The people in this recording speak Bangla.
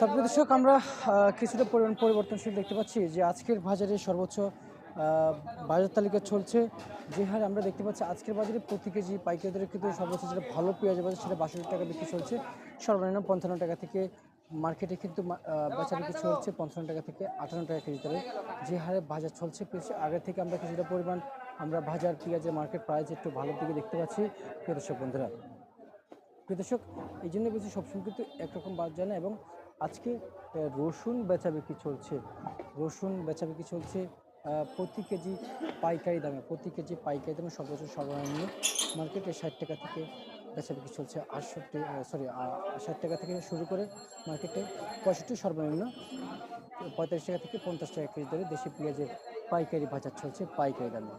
তারপরে দর্শক, আমরা কিছুটা পরিমাণ পরিবর্তনশীল দেখতে পাচ্ছি যে আজকের বাজারে সর্বোচ্চ বাজার তালিকা চলছে। যে হারে আমরা দেখতে পাচ্ছি আজকের বাজারে প্রতি কেজি পাইকারিদের কিন্তু সর্বোচ্চ যেটা ভালো পেঁয়াজ বাজার, সেটা বাষট্টি টাকা বিক্রি চলছে। সর্বনিম্ন পঞ্চান্ন টাকা থেকে মার্কেটে কিন্তু মা- আহ, বেচা বিক্রি চলছে পঞ্চান্ন টাকা থেকে আটান্ন টাকা কেজি দরে যে হারে বাজার চলছে পেঁয়াজ আগে থেকে আমরা কিছুটা পরিমাণ আমরা বাজার পেঁয়াজের মার্কেট প্রাইস একটু ভালোর দিকে দেখতে পাচ্ছি। প্রিয় বন্ধুরা প্রিয় এই জন্য বলছি সবসময় কিন্তু একরকম যায় না এবং আজকে রসুন বেচা বিক্রি চলছে। রসুন বেচা বিক্রি চলছে প্রতি কেজি পাইকারি দামে প্রতি কেজি পাইকারি দামে সর্বোচ্চ সর্বনিম্ন মার্কেটে ষাট টাকা থেকে বেচা বিক্রি চলছে আটষট্টি সরি ষাট টাকা থেকে শুরু করে মার্কেটে পঁয়ষট্টি সর্বনিম্ন পঁয়তাল্লিশ টাকা থেকে পঞ্চাশ টাকা কেজি ধরে দেশি পেঁয়াজের পাইকারি বাজার চলছে পাইকারি দামে।